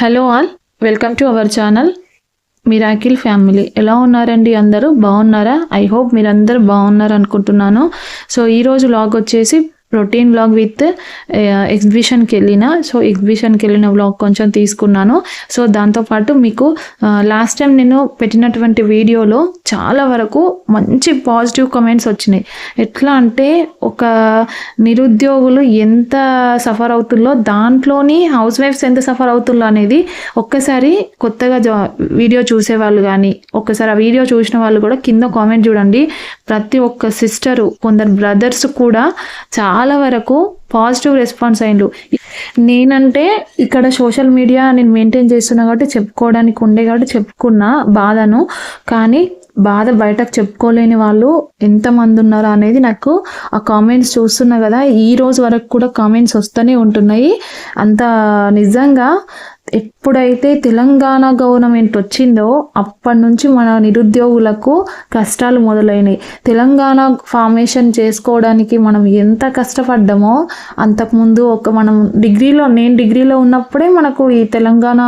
Hello all welcome to our channel miracle family ఎలా ఉన్నారండి అందరూ? బాగున్నారా? ఐ హోప్ మీరందరూ బాగున్నారు అనుకుంటున్నాను. సో ఈరోజు లాగ్ వచ్చేసి ప్రోటీన్ వ్లాగ్ విత్ ఎగ్జిబిషన్కి వెళ్ళిన. సో ఎగ్జిబిషన్కి వెళ్ళిన వ్లాగ్ కొంచెం తీసుకున్నాను. సో దాంతోపాటు మీకు eh, లాస్ట్ టైం నేను పెట్టినటువంటి వీడియోలో చాలా వరకు మంచి పాజిటివ్ కామెంట్స్ వచ్చినాయి. ఎట్లా అంటే ఒక నిరుద్యోగులు ఎంత సఫర్ అవుతుందో దాంట్లోని హౌస్ వైఫ్స్ ఎంత సఫర్ అవుతుందో అనేది ఒక్కసారి కొత్తగా జా వీడియో చూసేవాళ్ళు కానీ ఒక్కసారి ఆ వీడియో చూసిన వాళ్ళు కూడా కింద కామెంట్ చూడండి. ప్రతి ఒక్క సిస్టరు కొందరు బ్రదర్స్ కూడా చాలా వరకు పాజిటివ్ రెస్పాన్స్ అయిండు నేనంటే ఇక్కడ సోషల్ మీడియా నేను మెయింటైన్ చేస్తున్నా కాబట్టి చెప్పుకోవడానికి ఉండే కాబట్టి చెప్పుకున్నా బాధను. కానీ బాధ బయటకు చెప్పుకోలేని వాళ్ళు ఎంతమంది ఉన్నారో అనేది నాకు ఆ కామెంట్స్ చూస్తున్నా కదా. ఈ రోజు వరకు కూడా కామెంట్స్ వస్తూనే ఉంటున్నాయి. అంత నిజంగా ఎప్పుడైతే తెలంగాణ గవర్నమెంట్ వచ్చిందో అప్పటి నుంచి మన నిరుద్యోగులకు కష్టాలు మొదలైనవి తెలంగాణ ఫార్మేషన్ చేసుకోవడానికి మనం ఎంత కష్టపడ్డామో అంతకుముందు ఒక మనం డిగ్రీలో నేను డిగ్రీలో ఉన్నప్పుడే మనకు ఈ తెలంగాణ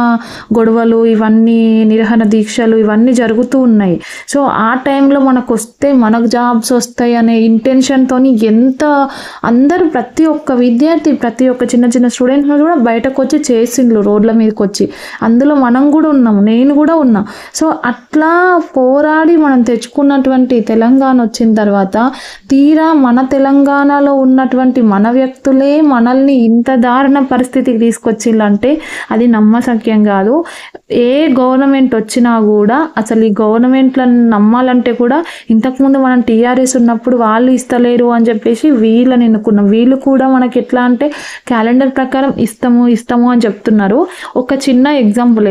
గొడవలు ఇవన్నీ నిరహణ దీక్షలు ఇవన్నీ జరుగుతూ ఉన్నాయి. సో ఆ టైంలో మనకు వస్తే మనకు జాబ్స్ వస్తాయి అనే ఇంటెన్షన్తో ఎంత అందరూ ప్రతి ఒక్క విద్యార్థి ప్రతి ఒక్క చిన్న చిన్న స్టూడెంట్స్ కూడా బయటకు వచ్చి చేసిండ్రు రోడ్ల మీద. మీదకి వచ్చి అందులో మనం కూడా ఉన్నాము నేను కూడా ఉన్నా. సో అట్లా పోరాడి మనం తెచ్చుకున్నటువంటి తెలంగాణ వచ్చిన తర్వాత తీరా మన తెలంగాణలో ఉన్నటువంటి మన వ్యక్తులే మనల్ని ఇంత దారుణ పరిస్థితికి తీసుకొచ్చిల్లంటే అది నమ్మసక్యం కాదు. ఏ గవర్నమెంట్ వచ్చినా కూడా అసలు ఈ గవర్నమెంట్లను నమ్మాలంటే కూడా ఇంతకుముందు మనం టీఆర్ఎస్ ఉన్నప్పుడు వాళ్ళు ఇస్తలేరు అని చెప్పేసి వీళ్ళని ఎన్నుకున్నాం వీళ్ళు కూడా మనకి ఎట్లా అంటే క్యాలెండర్ ప్రకారం ఇస్తాము ఇస్తాము అని చెప్తున్నారు. ఒక చిన్న ఎగ్జాంపుల్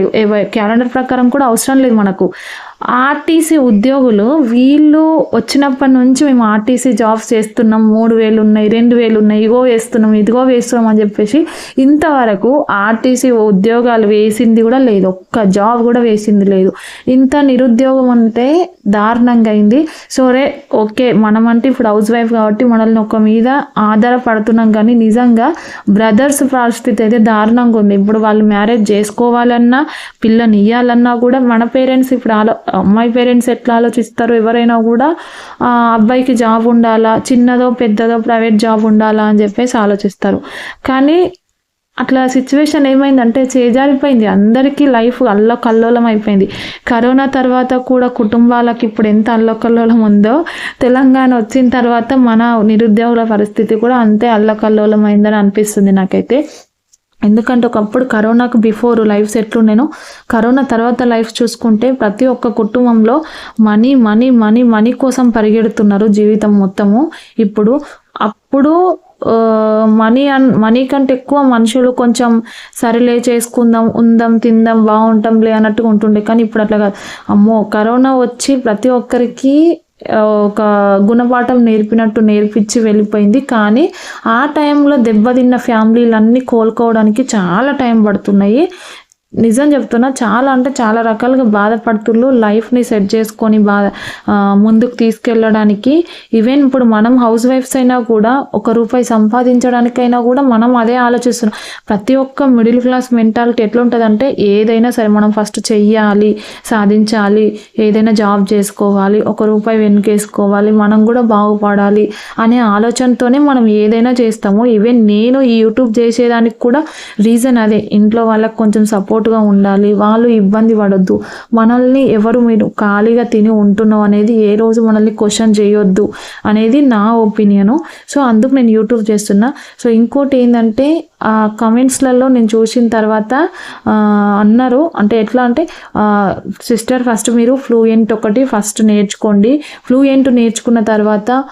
క్యాలెండర్ ప్రకారం కూడా అవసరం లేదు మనకు. ఆర్టీసీ ఉద్యోగులు వీళ్ళు వచ్చినప్పటి నుంచి మేము ఆర్టీసీ జాబ్స్ చేస్తున్నాం మూడు వేలు ఉన్నాయి రెండు వేలు ఉన్నాయి ఇగో వేస్తున్నాం ఇదిగో వేస్తున్నాం అని చెప్పేసి ఇంతవరకు ఆర్టీసీ ఉద్యోగాలు వేసింది కూడా లేదు. ఒక్క జాబ్ కూడా వేసింది లేదు. ఇంత నిరుద్యోగం అంటే దారుణంగా అయింది. సోరే ఓకే మనమంటే ఇప్పుడు హౌస్ వైఫ్ కాబట్టి మనల్ని ఒక మీద ఆధారపడుతున్నాం కానీ నిజంగా బ్రదర్స్ పరిస్థితి అయితే దారుణంగా ఉంది. ఇప్పుడు వాళ్ళు మ్యారేజ్ చేసుకోవాలన్నా పిల్లని ఇవ్వాలన్నా కూడా మన పేరెంట్స్ ఇప్పుడు ఆలో అమ్మాయి పేరెంట్స్ ఎట్లా ఆలోచిస్తారు ఎవరైనా కూడా ఆ, అబ్బాయికి జాబ్ ఉండాలా చిన్నదో పెద్దదో ప్రైవేట్ జాబ్ ఉండాలా అని చెప్పేసి ఆలోచిస్తారు. కానీ అట్లా సిచ్యువేషన్ ఏమైందంటే చేజారిపోయింది. అందరికీ లైఫ్ అల్లకల్లోలం అయిపోయింది కరోనా తర్వాత కూడా కుటుంబాలకు ఇప్పుడు ఎంత అల్లకల్లోలం ఉందో తెలంగాణ వచ్చిన తర్వాత మన నిరుద్యోగుల పరిస్థితి కూడా అంతే అల్లకల్లోలం అయిందని అనిపిస్తుంది నాకైతే. ఎందుకంటే ఒకప్పుడు కరోనాకు బిఫోర్ లైఫ్స్ ఎట్లుండేనో కరోనా తర్వాత లైఫ్ చూసుకుంటే ప్రతి ఒక్క కుటుంబంలో మనీ మనీ మనీ మనీ కోసం పరిగెడుతున్నారు జీవితం మొత్తము. ఇప్పుడు అప్పుడు మనీ అన్ మనీ కంటే ఎక్కువ మనుషులు కొంచెం సరిలే చేసుకుందాం ఉందాం తిందాం బాగుంటాంలే అన్నట్టుగా ఉంటుండే. కానీ ఇప్పుడు అట్లా కాదు. అమ్మో కరోనా వచ్చి ప్రతి ఒక్కరికి ఒక గుణపాఠం నేర్పినట్టు నేర్పించి వెళ్ళిపోయింది. కానీ ఆ టైంలో దెబ్బతిన్న ఫ్యామిలీలన్నీ కోలుకోవడానికి చాలా టైం పడుతున్నాయి. నిజం చెప్తున్నా చాలా అంటే చాలా రకాలుగా బాధపడుతుళ్ళు లైఫ్ని సెట్ చేసుకొని బాధ ముందుకు తీసుకెళ్ళడానికి. ఈవెన్ ఇప్పుడు మనం హౌస్ వైఫ్స్ అయినా కూడా ఒక రూపాయి సంపాదించడానికైనా కూడా మనం అదే ఆలోచిస్తున్నాం. ప్రతి ఒక్క మిడిల్ క్లాస్ మెంటాలిటీ ఎట్లుంటుందంటే ఏదైనా సరే మనం ఫస్ట్ చెయ్యాలి సాధించాలి ఏదైనా జాబ్ చేసుకోవాలి ఒక రూపాయి వెనుకేసుకోవాలి మనం కూడా బాగుపడాలి అనే ఆలోచనతోనే మనం ఏదైనా చేస్తాము. ఈవెన్ నేను ఈ యూట్యూబ్ చేసేదానికి కూడా రీజన్ అదే. ఇంట్లో వాళ్ళకి కొంచెం సపోర్ట్ సపోర్ట్గా ఉండాలి. వాళ్ళు ఇబ్బంది పడొద్దు. మనల్ని ఎవరు మీరు ఖాళీగా తిని ఉంటున్నావు అనేది ఏ రోజు మనల్ని క్వశ్చన్ చేయొద్దు అనేది నా ఒపీనియను సో అందుకు నేను యూట్యూబ్ చేస్తున్నా. సో ఇంకోటి ఏంటంటే కమెంట్స్లలో నేను చూసిన తర్వాత అన్నారు. అంటే ఎట్లా అంటే సిస్టర్ ఫస్ట్ మీరు ఫ్లూయెంట్ ఒకటి ఫస్ట్ నేర్చుకోండి. ఫ్లూయెంట్ నేర్చుకున్న తర్వాత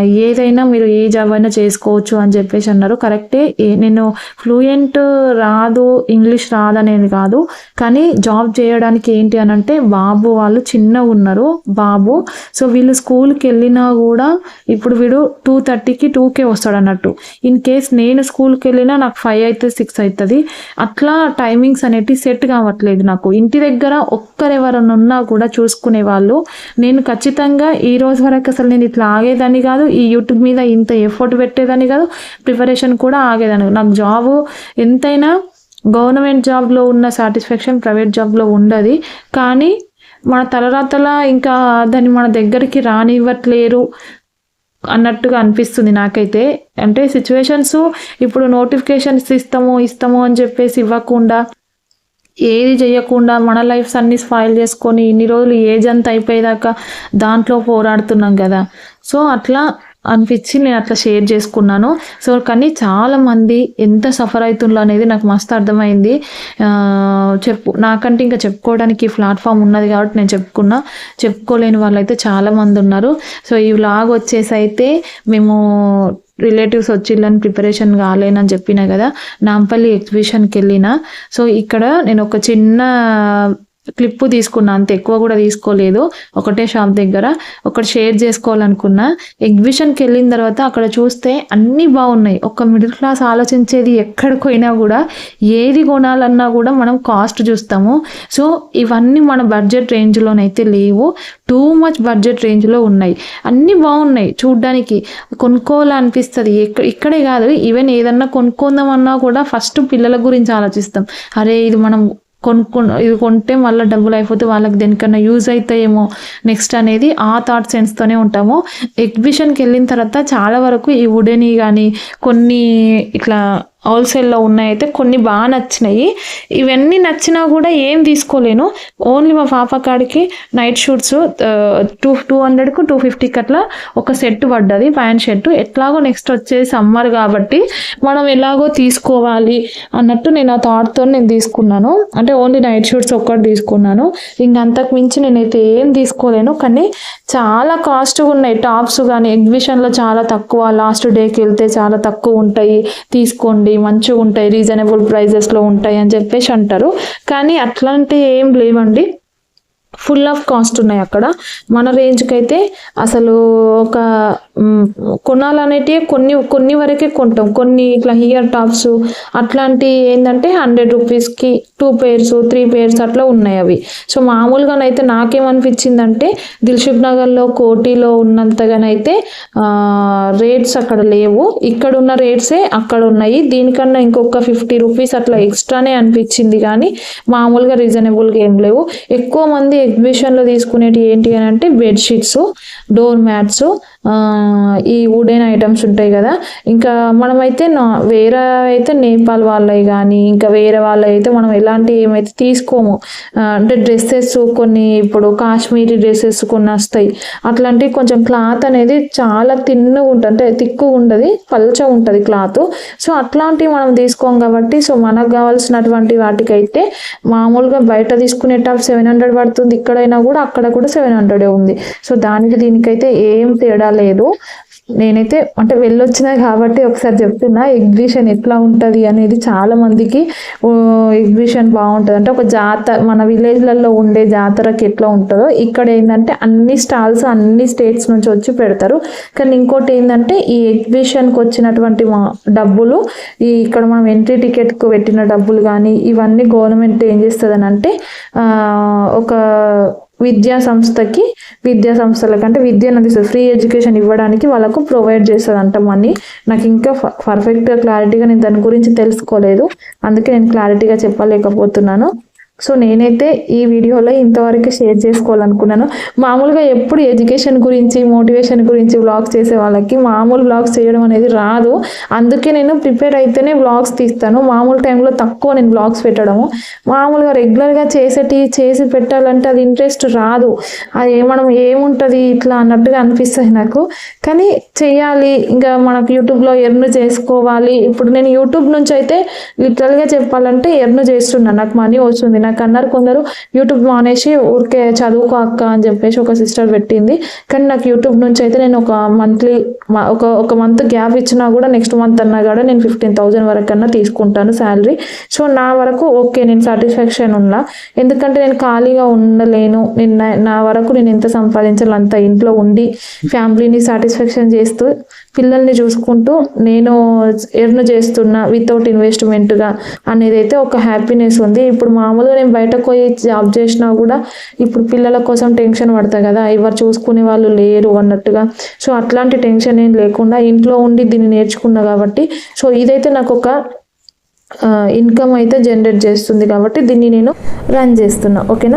ఏదైనా మీరు ఏ జాబ్ అయినా చేసుకోవచ్చు అని చెప్పేసి అన్నారు. కరెక్టే ఏ- నేను ఫ్లూయెంట్ రాదు ఇంగ్లీష్ రాదనేది కాదు. కానీ జాబ్ చేయడానికి ఏంటి అని అంటే బాబు వాళ్ళు చిన్నగా ఉన్నారు బాబు. సో వీళ్ళు స్కూల్కి వెళ్ళినా కూడా ఇప్పుడు వీడు టూ థర్టీకి టూకే వస్తాడు అన్నట్టు ఇన్ కేస్ నేను స్కూల్కి వెళ్ళిన నాకు ఫైవ్ అయితే సిక్స్ అవుతుంది అట్లా టైమింగ్స్ అనేటి సెట్ కావట్లేదు నాకు. ఇంటి దగ్గర ఒక్కరెవరైనా ఉన్నా కూడా చూసుకునే వాళ్ళు నేను ఖచ్చితంగా ఈ రోజు వరకు అసలు నేను ఇట్లా ఆగేదాన్ని కాదు ఈ యూట్యూబ్ మీద ఇంత ఎఫర్ట్ పెట్టేదాన్ని కాదు ప్రిపరేషన్ కూడా ఆగేదాన్ని నాకు జాబ్ ఎంతైనా గవర్నమెంట్ జాబ్లో ఉన్న సాటిస్ఫాక్షన్ ప్రైవేట్ జాబ్లో ఉండదు. కానీ మన తలరాతల ఇంకా దాన్ని మన దగ్గరికి రానివ్వట్లేరు. అన్నట్టుగా అనిపిస్తుంది నాకైతే. అంటే సిచ్యువేషన్స్ ఇప్పుడు నోటిఫికేషన్స్ ఇస్తాము ఇస్తాము అని చెప్పేసి ఇవ్వకుండా ఏది చేయకుండా మన లైఫ్స్ అన్ని స్పాయిల్ చేసుకొని ఇన్ని రోజులు ఏజ్ అంతా అయిపోయేదాకా దాంట్లో పోరాడుతున్నాం కదా. సో అట్లా అనిపించి నేను అట్లా షేర్ చేసుకున్నాను. సో కానీ చాలా మంది ఎంత సఫర్ అవుతుందో అనేది నాకు మస్తు అర్థమైంది. చెప్పు నాకంటే ఇంకా చెప్పుకోవడానికి ప్లాట్ఫామ్ ఉన్నది కాబట్టి నేను చెప్పుకున్నా. చెప్పుకోలేని వాళ్ళు అయితే చాలా మంది ఉన్నారు. సో ఈ వ్లాగ్ వచ్చేసి అయితే మేము రిలేటివ్స్ వచ్చిళ్ళని ప్రిపరేషన్ కాలేనని చెప్పిన కదా నాంపల్లి ఎగ్జిబిషన్కి వెళ్ళిన. సో ఇక్కడ నేను ఒక చిన్న క్లిప్పు తీసుకున్నా అంత. ఎక్కువ కూడా తీసుకోలేదు. ఒకటే షాప్ దగ్గర. ఒకటి షేర్ చేసుకోవాలనుకున్నా. ఎగ్జిబిషన్కి వెళ్ళిన తర్వాత అక్కడ చూస్తే అన్నీ బాగున్నాయి. ఒక మిడిల్ క్లాస్ ఆలోచించేది ఎక్కడికి పోయినా కూడా ఏది కొనాలన్నా కూడా మనం కాస్ట్ చూస్తాము. సో ఇవన్నీ మన బడ్జెట్ రేంజ్లోనైతే లేవు. టూ మచ్ బడ్జెట్ రేంజ్లో ఉన్నాయి. అన్నీ బాగున్నాయి చూడ్డానికి. కొనుక్కోవాలనిపిస్తుంది. ఎక్క ఇక్కడే కాదు. ఈవెన్ ఏదన్నా కొనుక్కుందామన్నా కూడా ఫస్ట్ పిల్లల గురించి ఆలోచిస్తాం. అరే ఇది మనం కొనుక్కు ఇది కొంటే మళ్ళీ డబ్బులు అయిపోతే వాళ్ళకి దేనికన్నా యూజ్ అవుతాయేమో నెక్స్ట్ అనేది ఆ థాట్ సెన్స్తోనే ఉంటాము. ఎగ్జిబిషన్కి వెళ్ళిన తర్వాత చాలా వరకు ఈ వుడెని కానీ కొన్ని ఇట్లా హోల్సేల్లో ఉన్నాయైతే కొన్ని బాగా నచ్చినాయి. ఇవన్నీ నచ్చినా కూడా ఏం తీసుకోలేను. ఓన్లీ మా పాప కాడికి నైట్ షూట్స్ టూ టూ హండ్రెడ్కు టూ ఫిఫ్టీకి అట్లా ఒక సెట్ పడ్డది ప్యాంట్ షర్ట్. ఎట్లాగో నెక్స్ట్ వచ్చేది సమ్మర్ కాబట్టి మనం ఎలాగో తీసుకోవాలి అన్నట్టు నేను ఆ థాట్తో నేను తీసుకున్నాను. అంటే ఓన్లీ నైట్ షూట్స్ ఒక్కటి తీసుకున్నాను. ఇంక అంతకు మించి నేనైతే ఏం తీసుకోలేను. కానీ చాలా కాస్ట్గా ఉన్నాయి. టాప్స్ కానీ ఎగ్జిబిషన్లో చాలా తక్కువ. లాస్ట్ డేకి వెళ్తే చాలా తక్కువ ఉంటాయి. తీసుకోండి. మంచిగా ఉంటాయి రీజనబుల్ ప్రైజెస్లో ఉంటాయి అని చెప్పేసి అంటారు. కానీ అట్లాంటివి ఏం లేవండి. ఫుల్ ఆఫ్ కాస్ట్ ఉన్నాయి అక్కడ. మన రేంజ్కి అయితే అసలు ఒక కొనాలనేటివి కొన్ని కొన్ని వరకే కొంటాం. కొన్ని ఇట్లా హియర్ టాప్స్ అట్లాంటి ఏంటంటే హండ్రెడ్ రూపీస్కి టూ పేర్స్ త్రీ పేర్స్ అట్లా ఉన్నాయి అవి. సో మామూలుగానైతే నాకేమనిపించిందంటే దిల్షుక్ నగర్లో కోటిలో ఉన్నంతగానైతే రేట్స్ అక్కడ లేవు. ఇక్కడ ఉన్న రేట్సే అక్కడ ఉన్నాయి. దీనికన్నా ఇంకొక ఫిఫ్టీ రూపీస్ అట్లా ఎక్స్ట్రానే అనిపించింది. కానీ మామూలుగా రీజనబుల్గా ఏం లేవు. ఎక్కువ మంది ఎగ్జిబిషన్లో తీసుకునేటి ఏంటి అని అంటే బెడ్షీట్స్ డోర్ మ్యాట్స్ ఈ వుడెన్ ఐటమ్స్ ఉంటాయి కదా. ఇంకా మనమైతే నా వేరే అయితే నేపాల్ వాళ్ళవి కానీ ఇంకా వేరే వాళ్ళవి అయితే మనం ఎలాంటి ఏమైతే తీసుకోము. అంటే డ్రెస్సెస్ కొన్ని ఇప్పుడు కాశ్మీరీ డ్రెస్సెస్ కొన్ని వస్తాయి. అట్లాంటివి కొంచెం క్లాత్ అనేది చాలా తిన్ను ఉంటుంది. అంటే తిక్కు ఉండదు పల్చ ఉంటుంది క్లాత్ సో అట్లాంటివి మనం తీసుకోం కాబట్టి సో మనకు కావాల్సినటువంటి వాటికైతే మామూలుగా బయట తీసుకునే టాప్ సెవెన్ హండ్రెడ్ పడుతుంది. ఇక్కడైనా కూడా అక్కడ కూడా సెవెన్ హండ్రెడే ఉంది. సో దానికి దీనికైతే ఏం తేడా లేదు. నేనైతే అంటే వెళ్ళొచ్చినా కాబట్టి ఒకసారి చెప్తున్నా ఎగ్జిబిషన్ ఎట్లా ఉంటుంది అనేది చాలా మందికి ఎగ్జిబిషన్ బాగుంటుంది అంటే ఒక జాతర మన విలేజ్లలో ఉండే జాతరకి ఎట్లా ఉంటుందో ఇక్కడ ఏంటంటే అన్ని స్టాల్స్ అన్ని స్టేట్స్ నుంచి వచ్చి పెడతారు. కానీ ఇంకోటి ఏంటంటే ఈ ఎగ్జిబిషన్కి వచ్చినటువంటి మా డబ్బులు ఈ ఇక్కడ మనం ఎంట్రీ టికెట్కు పెట్టిన డబ్బులు కానీ ఇవన్నీ గవర్నమెంట్ ఏం చేస్తుంది అంటే ఒక విద్యా సంస్థకి విద్యా సంస్థలకు అంటే విద్యను అందిస్తుంది ఫ్రీ ఎడ్యుకేషన్ ఇవ్వడానికి వాళ్ళకు ప్రొవైడ్ చేస్తుంది అంట మనీ నాకు ఇంకా పర్ఫెక్ట్గా క్లారిటీగా నేను దాని గురించి తెలుసుకోలేదు. అందుకే నేను క్లారిటీగా చెప్పలేకపోతున్నాను. సో నేనైతే ఈ వీడియోలో ఇంతవరకు షేర్ చేసుకోవాలనుకున్నాను. మామూలుగా ఎప్పుడు ఎడ్యుకేషన్ గురించి మోటివేషన్ గురించి వ్లాగ్స్ చేసే వాళ్ళకి మామూలు వ్లాగ్స్ చేయడం అనేది రాదు. అందుకే నేను ప్రిపేర్ అయితేనే వ్లాగ్స్ తీస్తాను. మామూలు టైంలో తక్కువ నేను వ్లాగ్స్ పెట్టడము. మామూలుగా రెగ్యులర్గా చేసేటి చేసి పెట్టాలంటే అది ఇంట్రెస్ట్ రాదు. అది మనం ఏముంటుంది ఇట్లా అన్నట్టుగా అనిపిస్తుంది నాకు. కానీ చేయాలి. ఇంకా మనకు యూట్యూబ్లో ఎర్న్ చేసుకోవాలి. ఇప్పుడు నేను యూట్యూబ్ నుంచి అయితే లిటరల్గా చెప్పాలంటే ఎర్న్ చేస్తున్నాను నాకు మనీ వస్తుంది. నాకు అన్నారు కొందరు యూట్యూబ్ మానేసి ఊరికే చదువుకో అక్క అని చెప్పేసి ఒక సిస్టర్ పెట్టింది. కానీ నాకు యూట్యూబ్ నుంచి అయితే నేను ఒక మంత్లీ ఒక ఒక మంత్ గ్యాప్ ఇచ్చినా కూడా నెక్స్ట్ మంత్ అన్నా కూడా నేను ఫిఫ్టీన్ థౌజండ్ వరకు అన్నా తీసుకుంటాను శాలరీ సో నా వరకు ఓకే నేను సాటిస్ఫాక్షన్ ఉన్నా. ఎందుకంటే నేను ఖాళీగా ఉండలేను. నేను నా- నా వరకు నేను ఎంత సంపాదించాలి అంత ఇంట్లో ఉండి ఫ్యామిలీని సాటిస్ఫాక్షన్ చేస్తూ పిల్లల్ని చూసుకుంటూ నేను ఎర్న్ చేస్తున్నా వితౌట్ ఇన్వెస్ట్మెంట్గా అనేది అయితే ఒక హ్యాపీనెస్ ఉంది. ఇప్పుడు మామూలుగా నేను బయటకు పోయి జాబ్ చేసినా కూడా ఇప్పుడు పిల్లల కోసం టెన్షన్ పడతా కదా. ఎవరు చూసుకునే వాళ్ళు లేరు అన్నట్టుగా. సో అట్లాంటి టెన్షన్ ఏం లేకుండా ఇంట్లో ఉండి దీన్ని నేర్చుకున్నా కాబట్టి సో ఇదైతే నాకు ఒక ఇన్కమ్ అయితే జనరేట్ చేస్తుంది కాబట్టి దీన్ని నేను రన్ చేస్తున్నా. ఓకేనా?